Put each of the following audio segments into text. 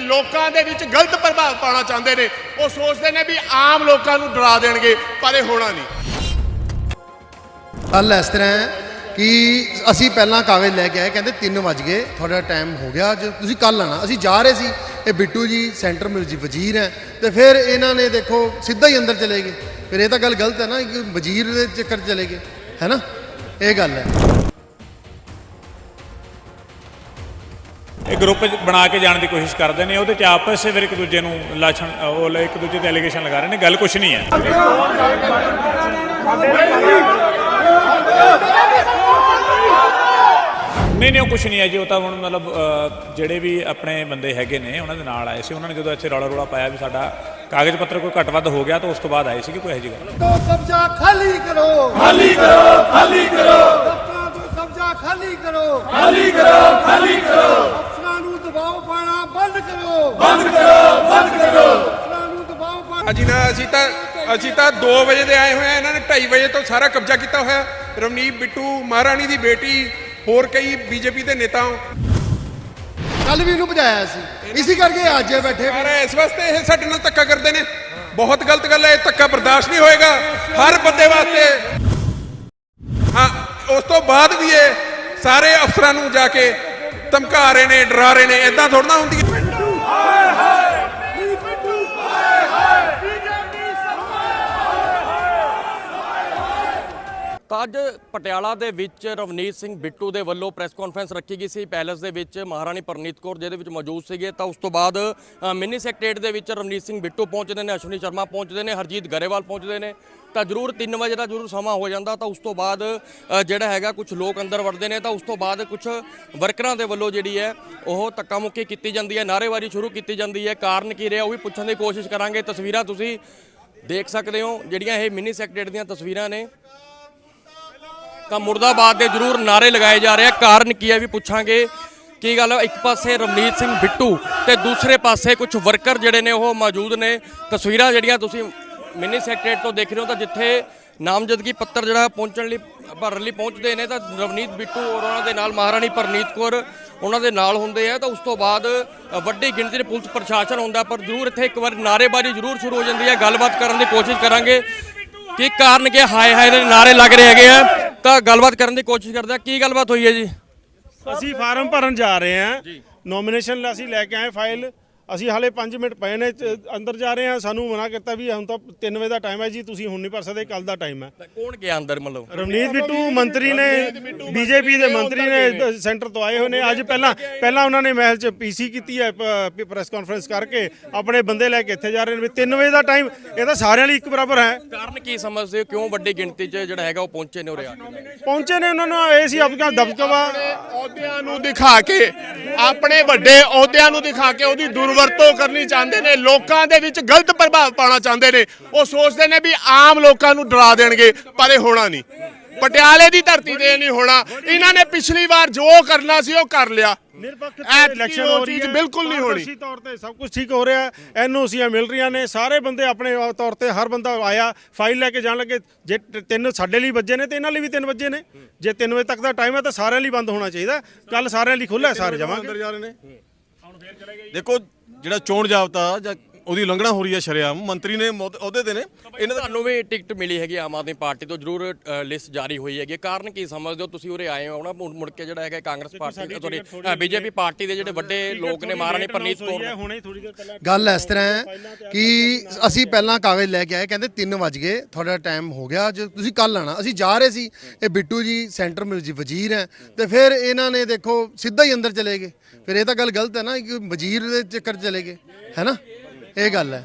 ਨੇ ਲੋਕਾਂ ਦੇ ਵਿੱਚ ਗਲਤ ਪ੍ਰਭਾਵ ਪਾਉਣਾ ਚਾਹੁੰਦੇ ਨੇ। ਉਹ ਸੋਚਦੇ ਨੇ ਵੀ ਆਮ ਲੋਕਾਂ ਨੂੰ ਡਰਾ ਦੇਣਗੇ, ਪਰ ਇਹ ਹੋਣਾ ਨਹੀਂ। ਗੱਲ ਇਸ ਤਰ੍ਹਾਂ ਕਿ ਅਸੀਂ ਪਹਿਲਾਂ ਕਾਗਜ਼ ਲੈ ਕੇ ਆਏ, ਕਹਿੰਦੇ 3 ਵਜ ਗਏ, ਤੁਹਾਡਾ ਟਾਈਮ ਹੋ ਗਿਆ ਅੱਜ। ਤੁਸੀਂ ਕੱਲ ਆਣਾ ਅਸੀਂ ਜਾ ਰਹੇ ਸੀ, ਇਹ ਬਿੱਟੂ ਜੀ, ਸੈਂਟਰ ਮਿਊਜ਼ੀ ਵਜ਼ੀਰ ਹੈ, ਤੇ ਫਿਰ ਇਹਨਾਂ ਨੇ ਦੇਖੋ, ਸਿੱਧਾ ਹੀ ਅੰਦਰ ਚਲੇ ਗਏ। ਫਿਰ ਇਹ ਤਾਂ ਗੱਲ ਗਲਤ ਹੈ ਨਾ, ਕਿ ਵਜ਼ੀਰ ਦੇ ਚੱਕਰ ਚਲੇ ਗਏ, ਹੈ ਨਾ? ਇਹ ਗੱਲ ਹੈ। ਇਹ ਗਰੁੱਪ ਬਣਾ ਕੇ ਜਾਣ ਦੀ ਕੋਸ਼ਿਸ਼ ਕਰਦੇ ਨੇ ਉਹਦੇ ਚ ਆਪਸ ਵਿੱਚ ਇੱਕ ਦੂਜੇ ਨੂੰ ਲਾਛਣ ਉਹ ਇੱਕ ਦੂਜੇ ਤੇ ਐਲੀਗੇਸ਼ਨ ਲਗਾ ਰਹੇ ਨੇ ਗੱਲ ਕੁਛ ਨਹੀਂ ਹੈ। ਨਹੀਂ ਨਹੀਂ ਉਹ ਕੁਛ ਨਹੀਂ ਹੈ ਜੀ ਉਹ ਤਾਂ ਹੁਣ ਮਤਲਬ ਜਿਹੜੇ ਵੀ ਆਪਣੇ ਬੰਦੇ ਹੈਗੇ ਨੇ ਉਹਨਾਂ ਦੇ ਨਾਲ ਆਏ ਸੀ ਉਹਨਾਂ ਨੇ ਜਦੋਂ ਇੱਥੇ ਰੌਲਾ ਰੌਲਾ ਪਾਇਆ ਵੀ ਸਾਡਾ ਕਾਗਜ਼ ਪੱਤਰ ਕੋਈ ਘੱਟ ਵੱਧ ਹੋ ਗਿਆ ਤਾਂ ਉਸ ਤੋਂ ਬਾਅਦ ਆਏ ਸੀ ਕਿ ਕੋਈ ਇਹੋ ਜਿਹੀ ਗੱਲ? ਤੋਂ ਕਬਜ਼ਾ ਖਾਲੀ ਕਰੋ। ਖਾਲੀ ਕਰੋ ਖਾਲੀ ਕਰੋ। ਕਬਜ਼ਾ ਖਾਲੀ ਕਰੋ। ਖਾਲੀ ਕਰੋ ਖਾਲੀ ਕਰੋ। ਦਬਾਅ ਪਾਣਾ ਬੰਦ ਕਰੋ। ਬੰਦ ਕਰੋ ਬੰਦ ਕਰੋ। ਅਫਸਰਾਂ ਨੂੰ ਦਬਾਅ ਪਾਣਾ। ਅਜੀ ਨਾ ਅਸੀਂ ਤਾਂ ਅਸੀਂ ਤਾਂ 2 ਵਜੇ ਦੇ ਆਏ ਹੋਏ ਆ। ਇਹਨਾਂ ਨੇ 2:30 ਵਜੇ ਤੋਂ ਸਾਰਾ ਕਬਜ਼ਾ ਕੀਤਾ ਹੋਇਆ। ਰਵਨੀਤ ਬਿੱਟੂ ਮਹਾਰਾਣੀ ਦੀ ਬੇਟੀ ਹੋਰ ਕਈ ਬੀਜੇਪੀ ਦੇ ਨੇਤਾ ਕੱਲ ਵੀ ਇਹਨੂੰ ਭਜਾਇਆ ਸੀ। ਇਸੇ ਕਰਕੇ ਅੱਜ ਇਹ ਬੈਠੇ ਪਰ ਇਸ ਵਾਸਤੇ ਇਹ ਸਾਡੇ ਨਾਲ ਧੱਕਾ ਕਰਦੇ ਨੇ। ਬਹੁਤ ਗਲਤ ਗੱਲ ਹੈ ਇਹ ਧੱਕਾ ਬਰਦਾਸ਼ਤ ਨਹੀਂ ਹੋਏਗਾ। ਹਰ ਬੰਦੇ ਵਾਸਤੇ। ਹਾਂ ਉਸ ਤੋਂ ਬਾਅਦ ਵੀ ਇਹ ਸਾਰੇ ਅਫਸਰਾਂ ਨੂੰ ਜਾ ਕੇ ਧਮਕਾ ਰਹੇ ਨੇ ਡਰਾ ਰਹੇ ਨੇ ਇਦਾਂ ਥੋੜਾ ਹੁੰਦੀ ਤਾਂ ਅੱਜ ਪਟਿਆਲਾ ਦੇ ਵਿੱਚ ਰਵਨੀਤ ਸਿੰਘ ਬਿੱਟੂ ਦੇ ਵੱਲੋਂ ਪ੍ਰੈਸ ਕਾਨਫਰੰਸ ਰੱਖੀ ਗਈ ਸੀ। ਪੈਲੇਸ ਦੇ ਵਿੱਚ ਮਹਾਰਾਣੀ ਪਰਨੀਤ ਕੌਰ, ਜਿਹਦੇ ਵਿੱਚ ਮੌਜੂਦ ਸੀਗੇ। ਤਾਂ ਉਸ ਤੋਂ ਬਾਅਦ ਮਿੰਨੀ ਸੈਕਟਰੀਏਟ ਦੇ ਵਿੱਚ ਰਵਨੀਤ ਸਿੰਘ ਬਿੱਟੂ ਪਹੁੰਚਦੇ ਨੇ, ਅਸ਼ਵਨੀ ਸ਼ਰਮਾ ਪਹੁੰਚਦੇ ਨੇ, ਹਰਜੀਤ ਗਰੇਵਾਲ ਪਹੁੰਚਦੇ ਨੇ। ਤਾਂ ਜ਼ਰੂਰ 3 ਵਜੇ ਦਾ ਜ਼ਰੂਰ ਸਮਾਂ ਹੋ ਜਾਂਦਾ। ਤਾਂ ਉਸ ਤੋਂ ਬਾਅਦ ਜਿਹੜਾ ਹੈਗਾ ਕੁਝ ਲੋਕ ਅੰਦਰ ਵੜਦੇ ਨੇ। ਤਾਂ ਉਸ ਤੋਂ ਬਾਅਦ ਕੁਝ ਵਰਕਰਾਂ ਦੇ ਵੱਲੋਂ ਜਿਹੜੀ ਹੈ, ਉਹ ਧੱਕਾ ਮੁੱਕੀ ਕੀਤੀ ਜਾਂਦੀ ਹੈ, ਨਾਅਰੇਬਾਜ਼ੀ ਸ਼ੁਰੂ ਕੀਤੀ ਜਾਂਦੀ ਹੈ। ਕਾਰਨ ਕੀ ਰਿਹਾ, ਉਹ ਵੀ ਪੁੱਛਣ ਦੀ ਕੋਸ਼ਿਸ਼ ਕਰਾਂਗੇ। ਤਸਵੀਰਾਂ ਤੁਸੀਂ ਦੇਖ ਸਕਦੇ ਹੋ, ਜਿਹੜੀਆਂ ਇਹ ਮਿੰਨੀ ਸੈਕਟਰੀਏਟ ਦੀਆਂ ਤਸਵੀਰਾਂ ਨੇ। ਤਾਂ ਮੁਰਦਾਬਾਦ ਦੇ ਜ਼ਰੂਰ ਨਾਰੇ ਲਗਾਏ ਜਾ ਰਹੇ ਆ। ਕਾਰਨ ਕੀ ਹੈ ਵੀ ਪੁੱਛਾਂਗੇ। ਕੀ ਗੱਲ ਇੱਕ ਪਾਸੇ ਰਵਨੀਤ ਸਿੰਘ ਬਿੱਟੂ ਤੇ ਦੂਸਰੇ ਪਾਸੇ ਕੁਝ ਵਰਕਰ ਜਿਹੜੇ ਨੇ ਉਹ ਮੌਜੂਦ ਨੇ। ਤਸਵੀਰਾਂ ਜਿਹੜੀਆਂ ਤੁਸੀਂ ਮਿੰਨੀ ਸੈਕਟਰੀਏਟ ਤੋਂ ਦੇਖ ਰਹੇ ਹੋ ਤਾਂ ਜਿੱਥੇ ਨਾਮਜ਼ਦਗੀ ਪੱਤਰ ਜਿਹੜਾ ਪਹੁੰਚਣ ਲਈ, ਭਰਨ ਲਈ ਪਹੁੰਚਦੇ ਨੇ ਤਾਂ ਰਵਨੀਤ ਬਿੱਟੂ ਔਰ ਉਹਨਾਂ ਦੇ ਨਾਲ ਮਹਾਰਾਣੀ ਪਰਨੀਤ ਕੌਰ ਉਹਨਾਂ ਦੇ ਨਾਲ ਹੁੰਦੇ ਆ। ਤਾਂ ਉਸ ਤੋਂ ਬਾਅਦ ਵੱਡੀ ਗਿਣਤੀ ਦੇ ਪੁਲਿਸ ਪ੍ਰਸ਼ਾਸਨ ਹੁੰਦਾ, ਪਰ ਜ਼ਰੂਰ ਇੱਥੇ ਇੱਕ ਵਾਰ ਨਾਰੇਬਾਜ਼ੀ ਜ਼ਰੂਰ ਸ਼ੁਰੂ ਹੋ ਜਾਂਦੀ ਹੈ। ਗੱਲਬਾਤ ਕਰਨ ਦੀ ਕੋਸ਼ਿਸ਼ ਕਰਾਂਗੇ। ਕੀ ਕਾਰਨ ਕਿ ਹਾਏ ਹਾਏ ਦੇ ਨਾਰੇ ਲੱਗ ਰਹੇ ਹੈਗੇ ਆ। ਤਾਂ ਗੱਲਬਾਤ ਕਰਨ ਦੀ ਕੋਸ਼ਿਸ਼ ਕਰਦੇ ਆ। ਕੀ ਗੱਲਬਾਤ ਹੋਈ ਹੈ ਜੀ? ਅਸੀਂ ਫਾਰਮ ਭਰਨ ਜਾ ਰਹੇ ਹਾਂ। ਨੋਮੀਨੇਸ਼ਨ ਅਸੀਂ ਲੈ ਕੇ ਆਏ ਫਾਈਲ। ਅਸੀਂ ਹਾਲੇ 5 ਮਿੰਟ ਪਏ ਨੇ ਤੇ ਅੰਦਰ ਜਾ ਰਹੇ ਹਾਂ। ਸਾਨੂੰ ਮਨਾ ਕੀਤਾ ਵੀ ਹੁਣ ਤਾਂ 3 ਵਜੇ ਦਾ ਟਾਈਮ ਹੈ ਜੀ ਤੁਸੀਂ ਹੁਣ ਨਹੀਂ ਭਰ ਸਕਦੇ ਕੱਲ ਦਾ ਟਾਈਮ ਹੈ। ਕੌਣ ਗਿਆ ਅੰਦਰ ਮਤਲਬ? ਰਵਨੀਤ ਬਿੱਟੂ ਮੰਤਰੀ ਨੇ ਬੀਜੇਪੀ ਦੇ ਮੰਤਰੀ ਨੇ ਸੈਂਟਰ ਤੋਂ ਆਏ ਹੋਏ ਨੇ। ਅੱਜ ਪਹਿਲਾਂ ਪਹਿਲਾਂ ਉਹਨਾਂ ਨੇ ਮਹਿਲ 'ਚ ਪੀਸੀ ਕੀਤੀ ਹੈ ਪ੍ਰੈਸ ਕਾਨਫਰੰਸ ਕਰਕੇ। ਆਪਣੇ ਬੰਦੇ ਲੈ ਕੇ ਇੱਥੇ ਜਾ ਰਹੇ ਨੇ। ਵੀ 3 ਵਜੇ ਦਾ ਟਾਈਮ ਇਹ ਤਾਂ ਸਾਰਿਆਂ ਲਈ ਇੱਕ ਬਰਾਬਰ ਹੈ। ਕਾਰਨ ਕੀ ਸਮਝਦੇ ਹੋ? ਕਿਉਂ ਵੱਡੀ ਗਿਣਤੀ 'ਚ ਜਿਹੜਾ ਹੈਗਾ ਉਹ ਪਹੁੰਚੇ ਨੇ ਉਰੇ ਆ ਪਹੁੰਚੇ ਨੇ ਉਹਨਾਂ ਨੂੰ ਇਹ ਸੀ ਆਪਣਾ ਦਬਦਬਾ ਅਹੁਦਿਆਂ ਨੂੰ ਦਿਖਾ ਕੇ ਆਪਣੇ ਵੱਡੇ ਅਹੁਦਿਆਂ ਨੂੰ ਦਿਖਾ ਕੇ ਉਹਦੀ ਦੁਰਵਰਤੋਂ ਕਰਨੀ ਚਾਹੁੰਦੇ ਨੇ ਲੋਕਾਂ ਦੇ ਵਿੱਚ ਗਲਤ ਪ੍ਰਭਾਵ ਪਾਉਣਾ ਚਾਹੁੰਦੇ ਨੇ ਉਹ ਸੋਚਦੇ ਨੇ ਵੀ ਆਮ ਲੋਕਾਂ ਨੂੰ ਡਰਾ ਦੇਣਗੇ ਪਰ ਇਹ ਹੋਣਾ ਨਹੀਂ। ਪਟਿਆਲੇ ਦੀ ਧਰਤੀ ਤੇ ਨਹੀਂ ਹੋਣਾ। ਇਹਨਾਂ ਨੇ ਪਿਛਲੀ ਵਾਰ ਜੋ ਕਰਨਾ ਸੀ ਉਹ ਕਰ ਲਿਆ। ਨਿਰਪੱਖ ਇਲੈਕਸ਼ਨ ਹੋ ਰਹੀ ਚੀਜ਼ ਹੈ। ਬਿਲਕੁਲ ਨਹੀਂ ਹੋਣੀ। ਪਾਰਦਰਸ਼ੀ ਤੌਰ ਤੇ ਸਭ ਕੁਝ ਠੀਕ ਹੋ ਰਿਹਾ ਹੈ। ਐਨਓਸੀਆਂ ਮਿਲ ਰਹੀਆਂ ਨੇ। ਸਾਰੇ ਬੰਦੇ ਆਪਣੇ ਤੌਰ ਤੇ ਹਰ ਬੰਦਾ ਆਇਆ ਫਾਈਲ ਲੈ ਕੇ ਜਾਣ ਲੱਗੇ। ਜੇ ਤਿੰਨ ਸਾਡੇ ਲਈ ਵੱਜੇ ਨੇ ਤੇ ਇਹਨਾਂ ਲਈ ਵੀ ਤਿੰਨ ਵੱਜੇ ਨੇ। ਜੇ 3 ਵਜੇ ਤੱਕ ਦਾ ਟਾਈਮ ਹੈ ਤਾਂ ਸਾਰਿਆਂ ਲਈ ਬੰਦ ਹੋਣਾ ਚਾਹੀਦਾ। ਕੱਲ ਸਾਰਿਆਂ ਲਈ ਖੁੱਲ੍ਹਾ ਹੈ ਸਾਰੇ ਜਾਵਾਂਗੇ। ਦੇਖੋ ਜਿਹੜਾ ਚੋਣ ਜਾਬਤਾ ਜਾਂ ਉਹਦੀ ਉਲੰਘਣਾ ਹੋ ਰਹੀ ਹੈ ਸ਼ਰੇਆਮ। ਮੰਤਰੀ ਨੇ ਮੁੱਦ- ਅਹੁਦੇ ਤੇ ਨੇ। ਇਹਨਾਂ ਦਾ ਤੁਹਾਨੂੰ ਵੀ ਟਿਕਟ ਮਿਲੀ ਹੈਗੀ ਆਮ ਆਦਮੀ ਪਾਰਟੀ ਤੋਂ। ਜ਼ਰੂਰ ਲਿਸਟ ਜਾਰੀ ਹੋਈ ਹੈਗੀ ਕਾਰਨ ਕੀ ਸਮਝਦੇ ਹੋ? ਤੁਸੀਂ ਉਰੇ ਆਏ ਹੋ ਨਾ ਮੁੜ ਮੁੜ ਕੇ ਜਿਹੜਾ ਹੈਗਾ Congress party sorry BJP party ਦੇ ਜਿਹੜੇ ਵੱਡੇ ਲੋਕ ਨੇ ਮਹਾਰਾਣੀ ਪਰਨੀਤ ਕੌਰ ਨੇ ਹੁਣੇ ਥੋੜੀ ਦੇਰ ਪਹਿਲਾਂ ਗੱਲ ਇਸ ਤਰ੍ਹਾਂ ਹੈ ਕਿ ਅਸੀਂ ਪਹਿਲਾਂ ਕਾਗਜ਼ ਲੈ ਕੇ ਆਏ ਕਹਿੰਦੇ 3 ਵਜ ਗਏ ਤੁਹਾਡਾ ਟਾਈਮ ਹੋ ਗਿਆ। ਅੱਜ ਤੁਸੀਂ ਕੱਲ ਆਣਾ ਅਸੀਂ ਜਾ ਰਹੇ ਸੀ ਇਹ ਬਿੱਟੂ ਜੀ ਸੈਂਟਰ ਮਿਊਜ਼ੀ ਵਜ਼ੀਰ ਹੈ। ਤੇ ਫਿਰ ਇਹਨਾਂ ਨੇ ਦੇਖੋ ਸਿੱਧਾ ਹੀ ਅੰਦਰ ਚਲੇ ਗਏ। ਫਿਰ ਇਹ ਤਾਂ ਗੱਲ ਗਲਤ ਹੈ ਨਾ ਕਿ ਵਜ਼ੀਰ ਦੇ ਚੱਕਰ 'ਚ ਚਲੇ ਗਏ ਹੈ ਨਾ? ਇਹ ਗੱਲ ਹੈ।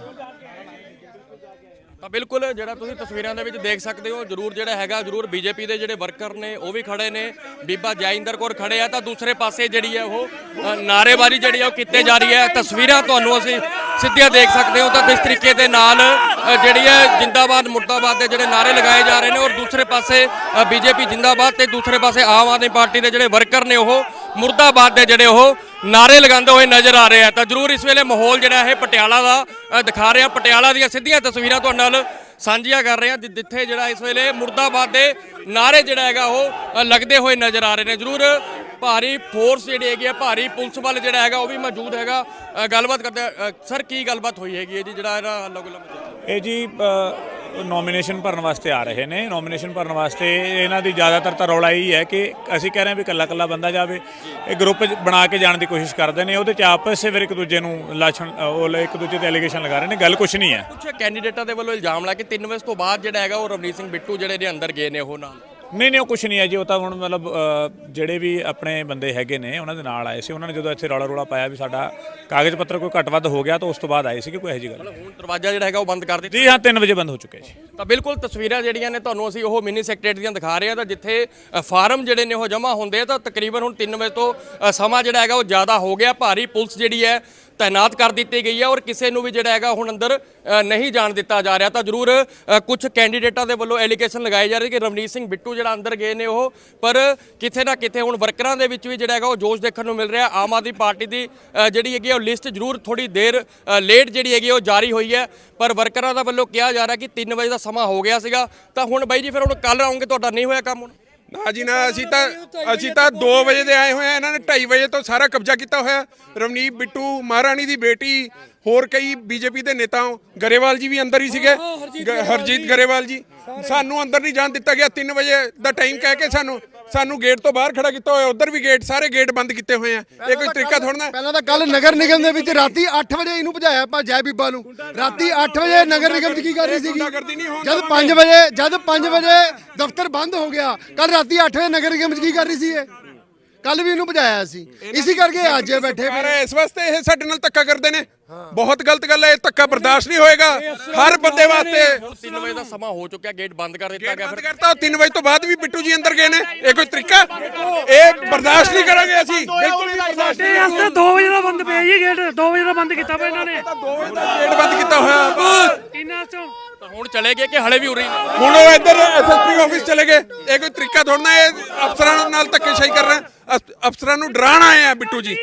ਤਾਂ ਬਿਲਕੁਲ ਜਿਹੜਾ ਤੁਸੀਂ ਤਸਵੀਰਾਂ ਦੇ ਵਿੱਚ ਦੇਖ ਸਕਦੇ ਹੋ ਜਰੂਰ ਜਿਹੜਾ ਹੈਗਾ ਜਰੂਰ ਬੀਜੇਪੀ ਦੇ ਜਿਹੜੇ ਵਰਕਰ ਨੇ ਉਹ ਵੀ ਖੜੇ ਨੇ। ਬੀਬਾ ਜੈਇੰਦਰ ਕੌਰ ਖੜੇ ਆ ਤਾਂ ਦੂਸਰੇ ਪਾਸੇ ਜਿਹੜੀ ਹੈ ਉਹ ਅ, ਨਾਅਰੇਬਾਜ਼ੀ ਜਿਹੜੀ ਹੈ ਉਹ ਕੀਤੀ ਜਾ ਰਹੀ ਹੈ। ਤਸਵੀਰਾਂ ਤੁਹਾਨੂੰ ਅਸੀਂ ਸਿੱਧੀਆਂ ਦੇਖ ਸਕਦੇ ਹੋ ਤਾਂ ਕਿਸ ਤਰੀਕੇ ਦੇ ਨਾਲ ਅ, ਜਿਹੜੀ ਹੈ ਜਿੰਦਾਬਾਦ ਮੁਰਦਾਬਾਦ ਦੇ ਜਿਹੜੇ ਨਾਅਰੇ ਲਗਾਏ ਜਾ ਰਹੇ ਨੇ ਔਰ ਦੂਸਰੇ ਪਾਸੇ ਬੀਜੇਪੀ ਜਿੰਦਾਬਾਦ ਤੇ ਦੂਸਰੇ ਪਾਸੇ ਆਮ ਆਦਮੀ ਪਾਰਟੀ ਦੇ ਜਿਹੜੇ ਵਰਕਰ ਨੇ ਉਹ ਮੁਰਦਾਬਾਦ ਦੇ ਜਿਹੜੇ ਉਹ ਨਾਰੇ ਲਗਾਉਂਦੇ ਹੋਏ ਨਜ਼ਰ ਆ ਰਹੇ ਆ। ਤਾਂ ਜਰੂਰ ਇਸ ਵੇਲੇ ਮਾਹੌਲ ਜਿਹੜਾ ਇਹ ਪਟਿਆਲਾ ਦਾ ਅ, ਦਿਖਾ ਰਿਹਾ। ਪਟਿਆਲਾ ਦੀਆਂ ਸਿੱਧੀਆਂ ਤਸਵੀਰਾਂ ਤੁਹਾਡੇ ਨਾਲ ਸਾਂਝੀਆਂ ਕਰ ਰਹੇ ਆ ਜਿੱਥੇ ਜਿਹੜਾ ਇਸ ਵੇਲੇ ਮੁਰਦਾਬਾਦ ਦੇ ਨਾਰੇ ਜਿਹੜਾ ਹੈਗਾ ਉਹ ਲੱਗਦੇ ਹੋਏ ਨਜ਼ਰ ਆ ਰਹੇ ਨੇ। ਜਰੂਰ ਭਾਰੀ ਫੋਰਸ ਜਿਹੜੀ ਹੈਗੀ ਆ ਭਾਰੀ ਪੁਲਿਸ ਬਲ ਜਿਹੜਾ ਹੈਗਾ ਉਹ ਵੀ ਮੌਜੂਦ ਹੈਗਾ। ਗੱਲਬਾਤ ਕਰਦੇ ਸਰ ਕੀ ਗੱਲਬਾਤ ਹੋਈ ਹੈਗੀ ਹੈ ਜੀ ਜਿਹੜਾ ਇਹਦਾ ਹੱਲਾ ਗੁੱਲਾ ਇਹ ਜੀ ਨੋਮੀਨੇਸ਼ਨ ਭਰਨ ਵਾਸਤੇ ਆ ਰਹੇ ਨੇ। ਨੋਮੀਨੇਸ਼ਨ ਭਰਨ ਵਾਸਤੇ ਇਹਨਾਂ ਦੀ ਜ਼ਿਆਦਾਤਰ ਤਾਂ ਰੌਲਾ ਇਹੀ ਹੈ ਕਿ ਅਸੀਂ ਕਹਿ ਰਹੇ ਹਾਂ ਵੀ ਇਕੱਲਾ ਇਕੱਲਾ ਬੰਦਾ ਜਾਵੇ। ਇਹ ਗਰੁੱਪ ਬਣਾ ਕੇ ਜਾਣ ਦੀ ਕੋਸ਼ਿਸ਼ ਕਰਦੇ ਨੇ। ਉਹਦੇ ਚ ਆਪਸ ਫਿਰ ਇੱਕ ਦੂਜੇ ਨੂੰ ਲਾਛਣ, ਉਹ ਇੱਕ ਦੂਜੇ ਤੇ ਐਲੀਗੇਸ਼ਨ ਲਗਾ ਰਹੇ ਨੇ। ਗੱਲ ਕੁਛ ਨਹੀਂ ਹੈ। ਕੁਝ ਕੈਂਡੀਡੇਟਾਂ ਦੇ ਵੱਲੋਂ ਇਲਜ਼ਾਮ ਲਾ ਕੇ 3 ਵਜੇ ਤੋਂ ਬਾਅਦ ਜਿਹੜਾ ਹੈਗਾ ਉਹ ਰਵਨੀਤ ਸਿੰਘ ਬਿੱਟੂ ਜਿਹੜੇ ਨੇ ਅੰਦਰ ਗਏ ਨੇ ਉਹ ਨਾਲ। ਨਹੀਂ ਨਹੀਂ ਉਹ ਕੁਛ ਨਹੀਂ ਹੈ ਜੀ ਉਹ ਤਾਂ ਹੁਣ ਮਤਲਬ ਅ, ਜਿਹੜੇ ਵੀ ਆਪਣੇ ਬੰਦੇ ਹੈਗੇ ਨੇ ਉਹਨਾਂ ਦੇ ਨਾਲ ਆਏ ਸੀ। ਉਹਨਾਂ ਨੇ ਜਦੋਂ ਇੱਥੇ ਰੌਲਾ ਰੌਲਾ ਪਾਇਆ ਵੀ ਸਾਡਾ ਕਾਗਜ਼ ਪੱਤਰ ਕੋਈ ਘੱਟ ਵੱਧ ਹੋ ਗਿਆ ਤਾਂ ਉਸ ਤੋਂ ਬਾਅਦ ਆਏ ਸੀ ਕਿ ਕੋਈ ਇਹੋ ਜਿਹੀ ਗੱਲ ਨਹੀਂ। ਹੁਣ ਦਰਵਾਜ਼ਾ ਜਿਹੜਾ ਹੈਗਾ ਉਹ ਬੰਦ ਕਰ ਦਿੱਤਾ। ਜੀ ਹਾਂ 3 ਵਜੇ ਬੰਦ ਹੋ ਚੁੱਕਿਆ ਜੀ। ਤਾਂ ਬਿਲਕੁਲ ਤਸਵੀਰਾਂ ਜਿਹੜੀਆਂ ਨੇ ਤੁਹਾਨੂੰ ਅਸੀਂ ਉਹ ਮਿਨੀ ਸੈਕਟਰੀਏਟ ਦੀਆਂ ਦਿਖਾ ਰਹੇ ਹਾਂ। ਤਾਂ ਜਿੱਥੇ ਅ, ਫਾਰਮ ਜਿਹੜੇ ਨੇ ਉਹ ਜਮ੍ਹਾਂ ਹੁੰਦੇ ਆ ਤਾਂ ਤਕਰੀਬਨ ਹੁਣ 3 ਵਜੇ ਤੋਂ ਅ, ਸਮਾਂ ਜਿਹੜਾ ਹੈਗਾ ਉਹ ਜ਼ਿਆਦਾ ਹੋ ਗਿਆ। ਭਾਰੀ ਪੁਲਿਸ ਜਿਹੜੀ ਹੈ ਤਾਇਨਾਤ ਕਰ ਦਿੱਤੀ ਗਈ ਹੈ ਔਰ ਕਿਸੇ ਨੂੰ ਵੀ ਜਿਹੜਾ ਹੈਗਾ ਹੁਣ ਅੰਦਰ ਨਹੀਂ ਜਾਣ ਦਿੱਤਾ ਜਾ ਰਿਹਾ ਤਾਂ ਜ਼ਰੂਰ ਕੁਝ ਕੈਂਡੀਡੇਟਾਂ ਦੇ ਵੱਲੋਂ ਐਲੀਗੇਸ਼ਨ ਲਗਾਏ ਜਾ ਰਹੇ ਕਿ ਰਵਨੀਤ ਸਿੰਘ ਬਿੱਟੂ ਜਿਹੜਾ ਅੰਦਰ ਗਏ ਨੇ ਉਹ ਪਰ ਕਿਥੇ ਨਾ ਕਿਥੇ ਹੁਣ ਵਰਕਰਾਂ ਦੇ ਵਿੱਚ ਵੀ ਜਿਹੜਾ ਹੈਗਾ ਉਹ ਜੋਸ਼ ਦੇਖਣ ਨੂੰ ਮਿਲ ਰਿਹਾ ਆਮ ਆਦਮੀ ਪਾਰਟੀ ਦੀ ਜਿਹੜੀ ਹੈਗੀ ਆ ਉਹ ਲਿਸਟ ਜ਼ਰੂਰ ਥੋੜੀ ਦੇਰ ਲੇਟ ਜਿਹੜੀ ਹੈਗੀ ਉਹ ਜਾਰੀ ਹੋਈ ਹੈ ਪਰ ਵਰਕਰਾਂ ਦਾ ਵੱਲੋਂ ਕਿਹਾ ਜਾ ਰਿਹਾ ਕਿ 3 ਵਜੇ ਦਾ ਸਮਾਂ ਹੋ ਗਿਆ ਸੀਗਾ ਤਾਂ ਹੁਣ ਬਾਈ ਜੀ ਫਿਰ ਹੁਣ ਕੱਲ ਆਉਂਗੇ ਤੁਹਾਡਾ ਨਹੀਂ ਹੋਇਆ ਕੰਮ ਹੁਣ ਨਾ ਜੀ ਨਾ ਅਸੀਂ ਤਾਂ ਅਸੀਂ ਤਾਂ 2 ਵਜੇ ਦੇ ਆਏ ਹੋਏ ਆ ਇਹਨਾਂ ਨੇ 2:30 ਵਜੇ ਤੋਂ ਸਾਰਾ ਕਬਜ਼ਾ ਕੀਤਾ ਹੋਇਆ। ਰਵਨੀਤ ਬਿੱਟੂ ਮਹਾਰਾਣੀ ਦੀ ਬੇਟੀ ਹੋਰ ਕਈ ਬੀਜੇਪੀ ਦੇ ਨੇਤਾ ਗਰੇਵਾਲ ਜੀ ਵੀ ਅੰਦਰ ਹੀ ਸੀਗੇ। ਗ- ਹਰਜੀਤ ਗਰੇਵਾਲ ਜੀ। ਸਾਨੂੰ ਅੰਦਰ ਨਹੀਂ ਜਾਣ ਦਿੱਤਾ ਗਿਆ 3 ਵਜੇ ਦਾ ਟਾਈਮ ਕਹਿ ਕੇ ਸਾਨੂੰ ਸਾਨੂੰ ਗੇਟ ਤੋਂ ਬਾਹਰ ਖੜਾ ਕੀਤਾ ਹੋਇਆ ਉਧਰ ਵੀ ਗੇਟ ਸਾਰੇ ਗੇਟ ਬੰਦ ਕੀਤੇ ਹੋਏ ਆ। ਇਹ ਕੋਈ ਤਰੀਕਾ ਥੋੜਨਾ ਪਹਿਲਾਂ ਤਾਂ ਕੱਲ ਨਗਰ ਨਿਗਮ ਦੇ ਵਿੱਚ ਰਾਤੀ 8 ਵਜੇ ਇਹਨੂੰ ਭਜਾਇਆ ਆਪਾਂ ਜੈ ਬੀਬਾ ਨੂੰ। ਰਾਤੀ 8 ਵਜੇ ਨਗਰ ਨਿਗਮ 'ਚ ਕੀ ਕਰ ਰਹੀ ਸੀਗੀ? ਜਦ 5 ਵਜੇ ਜਦ 5 ਵਜੇ ਦਫ਼ਤਰ ਬੰਦ ਹੋ ਗਿਆ ਕੱਲ ਰਾਤੀ 8 ਵਜੇ ਨਗਰ ਨਿਗਮ 'ਚ ਕੀ ਕਰ ਰਹੀ ਸੀ ਇਹ? ਕੱਲ ਵੀ ਇਹਨੂੰ ਭਜਾਇਆ ਸੀ। ਇਸੇ ਕਰਕੇ ਅੱਜ ਇਹ ਬੈਠੇ ਪਰ ਪਏ ਇਸ ਵਾਸਤੇ ਇਹ ਸਾਡੇ ਨਾਲ ਧੱਕਾ ਕਰਦੇ ਨੇ। ਬਹੁਤ ਗਲਤ ਗੱਲ ਹੈ ਇਹ ਧੱਕਾ ਬਰਦਾਸ਼ਤ ਨਹੀਂ ਹੋਏਗਾ। ਹਰ ਬੰਦੇ ਵਾਸਤੇ ਹੁਣ 3 ਵਜੇ ਦਾ ਸਮਾਂ ਹੋ ਚੁੱਕਿਆ ਗੇਟ ਬੰਦ ਕਰ ਦਿੱਤਾ ਗੇਟ ਗਿਆ ਬੰਦ ਫਿਰ। ਕਰਤਾ 3 ਵਜੇ ਤੋਂ ਬਾਅਦ ਵੀ ਬਿੱਟੂ ਜੀ ਅੰਦਰ ਗਏ ਨੇ। ਇਹ ਕੋਈ ਤਰੀਕਾ? ਇਹ ਬਰਦਾਸ਼ਤ ਨਹੀਂ ਕਰਾਂਗੇ ਅਸੀਂ। ਬਿਲਕੁਲ ਨਹੀਂ ਬਰਦਾਸ਼ਤ ਇਹ ਅਸਤੇ 2 ਵਜੇ ਦਾ ਬੰਦ ਪਿਆ ਜੀ ਗੇਟ 2 ਵਜੇ ਦਾ ਬੰਦ ਕੀਤਾ ਪਿਆ ਇਹਨਾਂ ਨੇ। ਗੇਟ ਬੰਦ ਕੀਤਾ ਹੋਇਆ। ਇਹਨਾਂ ਚੋਂ? ਤਾਂ ਹੁਣ ਚਲੇ ਗਏ ਕਿ ਹਲੇ ਵੀ ਉਰੀ ਨੇ? ਹੁਣ ਉਹ ਇੱਧਰ ਐਸਐਸਪੀ ਆਫਿਸ ਚਲੇ ਗਏ। ਇਹ ਕੋਈ ਤਰੀਕਾ ਥੋੜਨਾ ਇਹ ਅਫਸਰਾਂ ਨਾਲ ਧੱਕੇਸ਼ਾਹੀ ਕਰ ਰਹੇ ਅਫ- ਅਫਸਰਾਂ ਨੂੰ ਡਰਾਉਣ ਆਏ ਆ ਬਿੱਟੂ ਜੀ।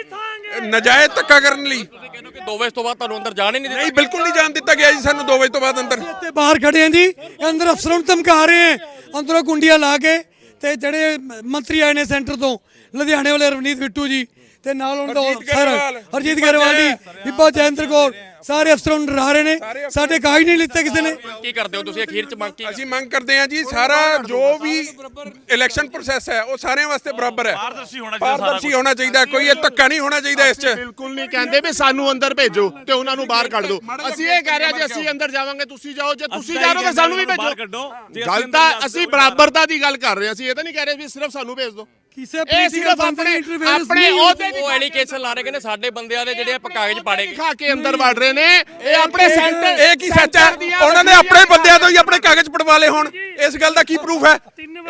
ਨਜਾਇਜ਼ ਧੱਕਾ ਕਰਨ ਲਈ। ਤੁਸੀਂ ਕਹਿੰਦੇ ਕਿ 2 ਵਜੇ ਤੋਂ ਬਾਅਦ ਤੁਹਾਨੂੰ ਅੰਦਰ ਜਾਣ ਹੀ ਨਹੀਂ ਦਿੱਤਾ? ਨਹੀਂ ਬਿਲਕੁਲ ਨਹੀਂ ਜਾਣ ਦਿੱਤਾ ਗਿਆ ਜੀ ਸਾਨੂੰ 2 ਵਜੇ ਤੋਂ ਬਾਅਦ ਅੰਦਰ। ਤੇ ਬਾਹਰ ਖੜੇ ਆਂ ਜੀ। ਇਹ ਅੰਦਰ ਅਫਸਰਾਂ ਨੂੰ ਧਮਕਾ ਰਹੇ ਆਂ ਅੰਦਰੋਂ ਗੁੰਡੀਆਂ ਲਾ ਕੇ ਤੇ ਜਿਹੜੇ ਮੰਤਰੀ ਆਏ ਨੇ ਸੈਂਟਰ ਤੋਂ ਲੁਧਿਆਣੇ ਵਾਲੇ ਰਵਨੀਤ ਬਿੱਟੂ ਜੀ ਤੇ ਨਾਲ ਉਹਨਾਂ ਦਾ ਹਰਜੀਤ ਸਰ ਗਰੇਵਾਲ, ਹਰਜੀਤ ਗਰੇਵਾਲ ਜੀ ਜੈ। ਬੀਬਾ ਜੈਂਦਰ ਕੌਰ। ਸਾਰੇ ਅਫਸਰਾਂ ਨੂੰ ਡਰਾ ਰਹੇ ਨੇ। ਸਾਡੇ ਕਾਗਜ਼ ਨਹੀਂ ਲਿੱਤੇ ਕਿਸੇ ਨੇ। ਕੀ ਕਰਦੇ ਹੋ ਤੁਸੀਂ? ਅਖੀਰ ਚ ਮੰਗ ਕੀ ਅਸੀਂ ਮੰਗ ਕਰਦੇ ਹਾਂ ਜੀ ਸਾਰਾ ਜੋ ਵੀ ਇਲੈਕਸ਼ਨ ਪ੍ਰੋਸੈਸ ਹੈ ਉਹ ਸਾਰਿਆਂ ਵਾਸਤੇ ਬਰਾਬਰ ਹੈ। ਪਾਰਦਰਸ਼ੀ ਹੋਣਾ ਚਾਹੀਦਾ ਪਾਰਦਰਸ਼ੀ ਹੋਣਾ ਚਾਹੀਦਾ ਕੋਈ ਇਹ ਧੱਕਾ ਨਹੀਂ ਹੋਣਾ ਚਾਹੀਦਾ ਇਸ 'ਚ। ਬਿਲਕੁਲ ਨਹੀਂ ਕਹਿੰਦੇ ਵੀ ਸਾਨੂੰ ਅੰਦਰ ਭੇਜੋ ਤੇ ਉਹਨਾਂ ਨੂੰ ਬਾਹਰ ਕੱਢ ਦਿਓ ਅਸੀਂ ਇਹ ਕਹਿ ਰਹੇ ਜੇ ਅਸੀਂ ਅੰਦਰ ਜਾਵਾਂਗੇ ਤੁਸੀਂ ਜਾਓ ਜੇ ਤੁਸੀਂ ਜਾ ਰਹੇ ਹੋ ਤਾਂ ਸਾਨੂੰ ਵੀ ਭੇਜੋ। ਗੱਲ ਤਾਂ ਅਸੀਂ ਬਰਾਬਰਤਾ ਦੀ ਗੱਲ ਕਰ ਰਹੇ ਹਾਂ ਅਸੀਂ ਇਹ ਤਾਂ ਨਹੀਂ ਕਹਿ ਰਹੇ ਵੀ ਸਿਰਫ ਸਾਨੂੰ ਭੇਜ ਦਿਓ ਕਿਸੇ ਇਹ ਸਿਰਫ ਬੰਦੇ ਆਪਣੇ ਦੀ ਆਪਣੇ ਨਹੀਂ ਉਹਦੇ ਉਹ ਐਲੀਗੇਸ਼ਨ ਲਾ ਰਹੇ ਕਹਿੰਦੇ ਸਾਡੇ ਬੰਦਿਆਂ ਦੇ ਜਿਹੜੇ ਆਪਾਂ ਕਾਗਜ਼ ਪਾੜੇ ਗਏ। ਖਾ ਕੇ ਅੰਦਰ ਵੜ ਰਹੇ ਨੇ। ਇਹ ਆਪਣੇ ਸੈਂਟਰ ਇਹ ਕੀ ਸੱਚ ਹੈ ਉਹਨਾਂ ਨੇ ਆਪਣੇ ਬੰਦਿਆਂ ਤੋਂ ਹੀ ਆਪਣੇ ਕਾਗਜ਼ ਪੜਵਾ ਲਏ ਹੁਣ। ਇਸ ਗੱਲ ਦਾ ਕੀ ਪ੍ਰੂਫ ਹੈ?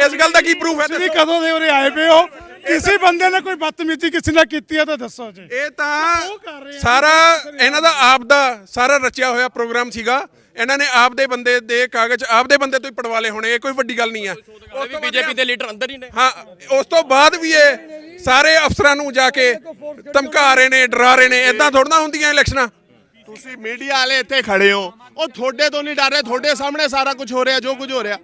ਇਸ ਗੱਲ ਦਾ ਕੀ ਪ੍ਰੂਫ ਹੈ? ਤੁਸੀਂ ਕਦੋਂ ਦੇ ਉਰੇ ਆਏ ਪਏ ਹੋ? ਕਿਸੇ ਬੰਦੇ ਨੇ ਕੋਈ ਬਦਤਮੀਜ਼ੀ ਕਿਸੇ ਨਾਲ ਕੀਤੀ ਹੈ ਤਾਂ ਦੱਸੋ ਜੀ। ਇਹ ਤਾਂ ਸਾਰਾ ਇਹਨਾਂ ਦਾ ਆਪ ਦਾ ਸਾਰਾ ਰਚਿਆ ਹੋਇਆ ਪ੍ਰੋਗਰਾਮ ਸੀਗਾ। ਇਹਨਾਂ ਨੇ ਆਪ ਦੇ ਬੰਦੇ ਦੇ ਕਾਗਜ਼ ਆਪ ਦੇ ਬੰਦੇ ਤੋਂ ਹੀ ਪੜਵਾ ਲਏ ਹੋਣੇ ਇਹ ਕੋਈ ਵੱਡੀ ਗੱਲ ਨਹੀਂ ਹੈ। ਉਹ ਵੀ ਬੀਜੇਪੀ ਦੇ ਲੀਡਰ ਅੰਦਰ ਹੀ ਨੇ। ਹਾਂ ਉਸ ਤੋਂ ਬਾਅਦ ਵੀ ਇਹ ਸਾਰੇ ਅਫਸਰਾਂ ਨੂੰ ਜਾ ਕੇ ਧਮਕਾ ਰਹੇ ਨੇ ਡਰਾ ਰਹੇ ਨੇ ਇਦਾਂ ਥੋੜਾ ਹੁੰਦੀਆਂ ਇਲੈਕਸ਼ਨਾਂ। ਤੁਸੀਂ ਮੀਡੀਆ ਵਾਲੇ ਇੱਥੇ ਖੜੇ ਹੋ ਉਹ ਤੁਹਾਡੇ ਤੋਂ ਨਹੀਂ ਡਰ ਰਹੇ ਤੁਹਾਡੇ ਸਾਹਮਣੇ ਸਾਰਾ ਕੁਝ ਹੋ ਰਿਹਾ ਜੋ ਕੁਝ ਹੋ ਰਿਹਾ।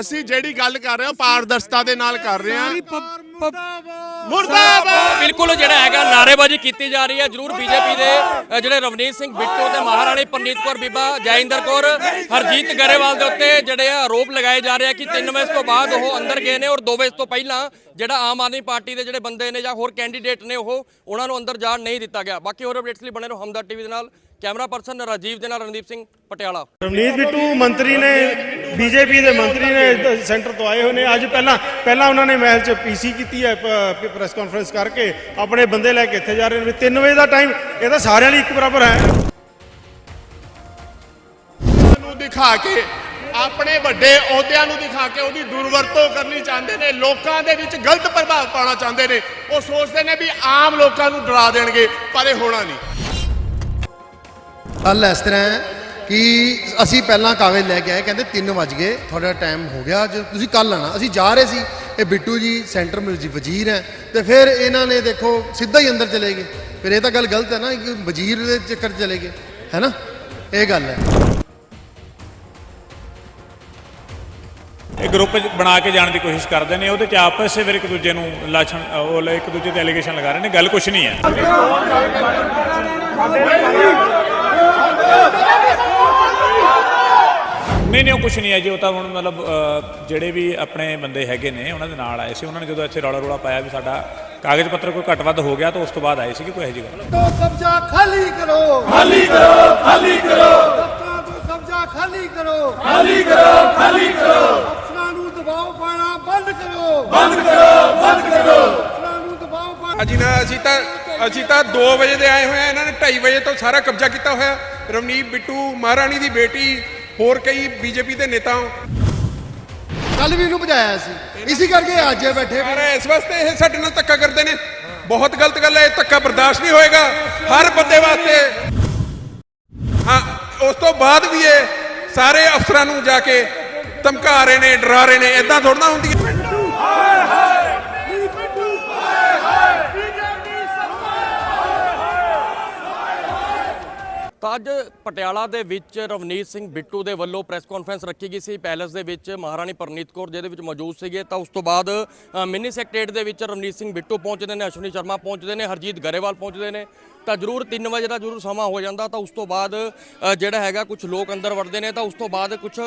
ਅਸੀਂ ਜਿਹੜੀ ਗੱਲ ਕਰ ਰਹੇ ਹਾਂ ਪਾਰਦਰਸ਼ਤਾ ਦੇ ਨਾਲ ਕਰ ਰਹੇ ਹਾਂ। ਮੁਰਦਾਬਾਦ! ਬਿਲਕੁਲ ਜਿਹੜਾ ਹੈਗਾ ਨਾਰੇਬਾਜ਼ੀ ਕੀਤੀ ਜਾ ਰਹੀ ਹੈ। ਜਰੂਰ ਬੀਜੇਪੀ ਦੇ ਅ, ਜਿਹੜੇ ਰਵਨੀਤ ਸਿੰਘ ਬਿੱਟੂ ਤੇ ਮਹਾਰਾਣੀ ਪਰਨੀਤ ਕੌਰ ਬੀਬਾ ਜੈਇੰਦਰ ਕੌਰ ਹਰਜੀਤ ਗਰੇਵਾਲ ਦੇ ਉੱਤੇ ਜਿਹੜੇ ਆ ਆਰੋਪ ਲਗਾਏ ਜਾ ਰਹੇ ਆ ਕਿ 3 ਵਜੇ ਤੋਂ ਬਾਅਦ ਉਹ ਅੰਦਰ ਗਏ ਨੇ ਔਰ 2 ਵਜੇ ਤੋਂ ਪਹਿਲਾਂ ਜਿਹੜਾ ਆਮ ਆਦਮੀ ਪਾਰਟੀ ਦੇ ਜਿਹੜੇ ਬੰਦੇ ਨੇ ਜਾਂ ਹੋਰ ਕੈਂਡੀਡੇਟ ਨੇ ਉਹ ਉਹਨਾਂ ਨੂੰ ਅੰਦਰ ਜਾਣ ਨਹੀਂ ਦਿੱਤਾ ਗਿਆ। ਬਾਕੀ ਹੋਰ ਅਪਡੇਟਸ ਲਈ ਬਣੇ ਰਹੋ ਹਮਦਰ ਟੀਵੀ ਦੇ ਨਾਲ। ਕੈਮਰਾ ਪਰਸਨ ਰਾਜੀਵ ਦੇ ਨਾਲ ਰਣਦੀਪ ਸਿੰਘ ਪਟਿਆਲਾ। ਰਵਨੀਤ ਬਿੱਟੂ ਮੰਤਰੀ ਨੇ ਬੀਜੇਪੀ ਦੇ ਮੰਤਰੀ ਨੇ ਸੈਂਟਰ ਤੋਂ ਆਏ ਹੋਏ ਨੇ। ਅੱਜ ਪਹਿਲਾਂ ਪਹਿਲਾਂ ਉਹਨਾਂ ਨੇ ਮਹਿਲ 'ਚ ਪੀਸੀ ਕੀਤੀ ਹੈ ਪ੍ਰੈਸ ਕਾਨਫਰੰਸ ਕਰਕੇ। ਆਪਣੇ ਬੰਦੇ ਲੈ ਕੇ ਇੱਥੇ ਜਾ ਰਹੇ ਨੇ। 3 ਵਜੇ ਦਾ ਟਾਈਮ ਇਹ ਤਾਂ ਸਾਰਿਆਂ ਲਈ ਇੱਕ ਬਰਾਬਰ ਹੈ। ਨੂੰ ਦਿਖਾ ਕੇ ਆਪਣੇ ਵੱਡੇ ਅਹੁਦਿਆਂ ਨੂੰ ਦਿਖਾ ਕੇ ਉਹਦੀ ਦੁਰਵਰਤੋਂ ਕਰਨੀ ਚਾਹੁੰਦੇ ਨੇ। ਲੋਕਾਂ ਦੇ ਵਿੱਚ ਗਲਤ ਪ੍ਰਭਾਵ ਪਾਉਣਾ ਚਾਹੁੰਦੇ ਨੇ। ਉਹ ਸੋਚਦੇ ਨੇ ਵੀ ਆਮ ਲੋਕਾਂ ਨੂੰ ਡਰਾ ਦੇਣਗੇ ਪਰ ਇਹ ਹੋਣਾ ਨਹੀਂ। ਗੱਲ ਇਸ ਤਰ੍ਹਾਂ ਹੈ ਕਿ ਅਸੀਂ ਪਹਿਲਾਂ ਕਾਗਜ਼ ਲੈ ਕੇ ਆਏ, ਕਹਿੰਦੇ 3 ਵਜ ਗਏ, ਤੁਹਾਡਾ ਟਾਈਮ ਹੋ ਗਿਆ ਅੱਜ, ਤੁਸੀਂ ਕੱਲ ਆਣਾ ਅਸੀਂ ਜਾ ਰਹੇ ਸੀ, ਇਹ ਬਿੱਟੂ ਜੀ, ਸੈਂਟਰ ਮਿਊਜ਼ਿਕ ਵਜ਼ੀਰ ਹੈ, ਤੇ ਫਿਰ ਇਹਨਾਂ ਨੇ ਦੇਖੋ ਸਿੱਧਾ ਹੀ ਅੰਦਰ ਚਲੇ ਗਏ। ਫਿਰ ਇਹ ਤਾਂ ਗੱਲ ਗਲਤ ਹੈ ਨਾ ਕਿ ਵਜ਼ੀਰ ਦੇ ਚੱਕਰ 'ਚ ਚਲੇ ਗਏ, ਹੈ ਨਾ? ਇਹ ਗੱਲ ਹੈ। ਇਹ ਗਰੁੱਪ ਬਣਾ ਕੇ ਜਾਣ ਦੀ ਕੋਸ਼ਿਸ਼ ਕਰਦੇ ਨੇ ਉਹਦੇ ਚ ਆਪਸ ਵਿੱਚ ਇੱਕ ਦੂਜੇ ਨੂੰ ਲਾਛਣ, ਉਹ ਇੱਕ ਦੂਜੇ ਤੇ ਐਲੀਗੇਸ਼ਨ ਲਗਾ ਰਹੇ ਨੇ, ਗੱਲ ਕੁਛ ਨਹੀਂ ਹੈ। ਨਹੀਂ ਨਹੀਂ ਉਹ ਕੁਛ ਨਹੀਂ ਹੈ ਜੀ ਉਹ ਤਾਂ ਹੁਣ ਮਤਲਬ ਅ, ਜਿਹੜੇ ਵੀ ਆਪਣੇ ਬੰਦੇ ਹੈਗੇ ਨੇ ਉਹਨਾਂ ਦੇ ਨਾਲ ਆਏ ਸੀ ਉਹਨਾਂ ਨੇ ਜਦੋਂ ਇੱਥੇ ਰੌਲਾ ਰੌਲਾ ਪਾਇਆ ਵੀ ਸਾਡਾ ਕਾਗਜ਼ ਪੱਤਰ ਕੋਈ ਘੱਟ ਵੱਧ ਹੋ ਗਿਆ ਤਾਂ ਉਸ ਤੋਂ ਬਾਅਦ ਆਏ ਸੀ ਕਿ ਕੋਈ ਇਹੋ ਜਿਹੀ ਗੱਲ तो कब्जा खाली करो ਖਾਲੀ ਕਰੋ ਖਾਲੀ ਕਰੋ ਦਫ਼ਤਰਾਂ ਤੋਂ ਕਬਜ਼ਾ ਖਾਲੀ ਕਰੋ ਖਾਲੀ ਕਰੋ ਖਾਲੀ ਕਰੋ ਅਫਸਰਾਂ ਨੂੰ ਦਬਾਅ ਪਾਣਾ ਬੰਦ ਕਰੋ ਬੰਦ ਕਰੋ ਬੰਦ ਕਰੋ ਅਫਸਰਾਂ ਨੂੰ ਦਬਾਅ ਪਾਣਾ ਅਜੀ ਨਾ ਅਸੀਂ ਤਾਂ ਅਸੀਂ ਤਾਂ 2 ਵਜੇ ਦੇ ਆਏ ਹੋਏ ਆ ਇਹਨਾਂ ਨੇ 2:30 ਵਜੇ ਤੋਂ ਸਾਰਾ ਕਬਜ਼ਾ ਕੀਤਾ ਹੋਇਆ। ਰਵਨੀਤ ਬਿੱਟੂ ਮਹਾਰਾਣੀ ਦੀ ਬੇਟੀ ਹੋਰ ਕਈ ਬੀਜੇਪੀ ਦੇ ਨੇਤਾ ਕੱਲ ਵੀ ਇਹਨੂੰ ਭਜਾਇਆ ਸੀ। ਇਸੇ ਕਰਕੇ ਅੱਜ ਇਹ ਬੈਠੇ ਪਰ ਇਸ ਵਾਸਤੇ ਇਹ ਸਾਡੇ ਨਾਲ ਧੱਕਾ ਕਰਦੇ ਨੇ। ਬਹੁਤ ਗਲਤ ਗੱਲ ਹੈ ਇਹ ਧੱਕਾ ਬਰਦਾਸ਼ਤ ਨਹੀਂ ਹੋਏਗਾ। ਹਰ ਬੰਦੇ ਵਾਸਤੇ। ਹਾਂ ਉਸ ਤੋਂ ਬਾਅਦ ਵੀ ਇਹ ਸਾਰੇ ਅਫਸਰਾਂ ਨੂੰ ਜਾ ਕੇ ਧਮਕਾ ਰਹੇ ਨੇ ਡਰਾ ਰਹੇ ਨੇ ਇਦਾਂ ਥੋੜਾ ਹੁੰਦੀ। ਹੈ ਤਾਂ ਅੱਜ ਪਟਿਆਲਾ ਦੇ ਵਿੱਚ ਰਵਨੀਤ ਸਿੰਘ ਬਿੱਟੂ ਦੇ ਵੱਲੋਂ ਪ੍ਰੈਸ ਕਾਨਫਰੰਸ ਰੱਖੀ ਗਈ ਸੀ। ਪੈਲੇਸ ਦੇ ਵਿੱਚ ਮਹਾਰਾਣੀ ਪਰਨੀਤ ਕੌਰ, ਜਿਹਦੇ ਵਿੱਚ ਮੌਜੂਦ ਸੀਗੇ। ਤਾਂ ਉਸ ਤੋਂ ਬਾਅਦ ਮਿੰਨੀ ਸੈਕਟਰੀਏਟ ਦੇ ਵਿੱਚ ਰਵਨੀਤ ਸਿੰਘ ਬਿੱਟੂ ਪਹੁੰਚਦੇ ਨੇ, ਅਸ਼ਵਨੀ ਸ਼ਰਮਾ ਪਹੁੰਚਦੇ ਨੇ, ਹਰਜੀਤ ਗਰੇਵਾਲ ਪਹੁੰਚਦੇ ਨੇ। ਤਾਂ ਜ਼ਰੂਰ 3 ਵਜੇ ਦਾ ਜ਼ਰੂਰ ਸਮਾਂ ਹੋ ਜਾਂਦਾ। ਤਾਂ ਉਸ ਤੋਂ ਬਾਅਦ ਜਿਹੜਾ ਹੈਗਾ ਕੁਝ ਲੋਕ ਅੰਦਰ ਵੜਦੇ ਨੇ। ਤਾਂ ਉਸ ਤੋਂ ਬਾਅਦ ਕੁਝ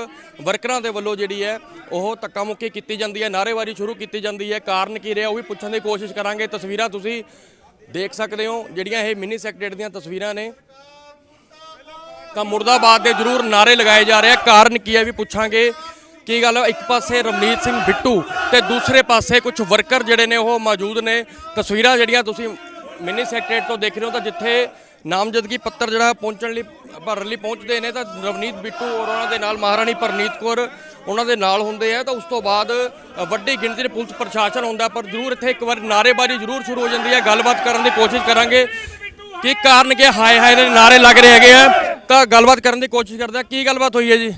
ਵਰਕਰਾਂ ਦੇ ਵੱਲੋਂ ਜਿਹੜੀ ਹੈ, ਉਹ ਧੱਕਾ ਮੁੱਕੀ ਕੀਤੀ ਜਾਂਦੀ ਹੈ। ਨਾਅਰੇਬਾਜ਼ੀ ਸ਼ੁਰੂ ਕੀਤੀ ਜਾਂਦੀ ਹੈ। ਕਾਰਨ ਕੀ ਰਿਹਾ, ਉਹ ਵੀ ਪੁੱਛਣ ਦੀ ਕੋਸ਼ਿਸ਼ ਕਰਾਂਗੇ। ਤਸਵੀਰਾਂ ਤੁਸੀਂ ਦੇਖ ਸਕਦੇ ਹੋ। ਜਿਹੜੀਆਂ ਇਹ ਮਿੰਨੀ ਸੈਕਟਰੀਏਟ ਦੀਆਂ ਤਸਵੀਰਾਂ ਨੇ। ਤਾਂ ਮੁਰਦਾਬਾਦ ਦੇ ਜ਼ਰੂਰ ਨਾਰੇ ਲਗਾਏ ਜਾ ਰਹੇ ਆ। ਕਾਰਨ ਕੀ ਹੈ ਵੀ ਪੁੱਛਾਂਗੇ। ਕੀ ਗੱਲ ਇੱਕ ਪਾਸੇ ਰਵਨੀਤ ਸਿੰਘ ਬਿੱਟੂ ਤੇ ਦੂਸਰੇ ਪਾਸੇ ਕੁਝ ਵਰਕਰ ਜਿਹੜੇ ਨੇ ਉਹ ਮੌਜੂਦ ਨੇ। ਤਸਵੀਰਾਂ ਜਿਹੜੀਆਂ ਤੁਸੀਂ ਮਿੰਨੀ ਸੈਕਟਰੀਏਟ ਤੋਂ ਦੇਖ ਰਹੇ ਹੋ ਤਾਂ ਜਿੱਥੇ ਨਾਮਜ਼ਦਗੀ ਪੱਤਰ ਜਿਹੜਾ ਪਹੁੰਚਣ ਲਈ, ਭਰਨ ਲਈ ਪਹੁੰਚਦੇ ਨੇ ਤਾਂ ਰਵਨੀਤ ਬਿੱਟੂ ਔਰ ਉਹਨਾਂ ਦੇ ਨਾਲ ਮਹਾਰਾਣੀ ਪਰਨੀਤ ਕੌਰ ਉਹਨਾਂ ਦੇ ਨਾਲ ਹੁੰਦੇ ਆ। ਤਾਂ ਉਸ ਤੋਂ ਬਾਅਦ ਵੱਡੀ ਗਿਣਤੀ ਦੇ ਪੁਲਿਸ ਪ੍ਰਸ਼ਾਸਨ ਹੁੰਦਾ ਪਰ ਜ਼ਰੂਰ ਇੱਥੇ ਇੱਕ ਵਾਰ ਨਾਰੇਬਾਜ਼ੀ ਜ਼ਰੂਰ ਸ਼ੁਰੂ ਹੋ ਜਾਂਦੀ ਹੈ। ਗੱਲਬਾਤ ਕਰਨ ਦੀ ਕੋਸ਼ਿਸ਼ ਕਰਾਂਗੇ। ਕੀ ਕਾਰਨ ਕਿ ਹਾਏ ਹਾਏ ਦੇ ਨਾਰੇ ਲੱਗ ਰਹੇ ਹੈਗੇ ਆ। ਤਾਂ ਗੱਲਬਾਤ ਕਰਨ ਦੀ ਕੋਸ਼ਿਸ਼ ਕਰਦੇ ਆ ਕੀ ਗੱਲਬਾਤ ਹੋਈ ਹੈ ਜੀ?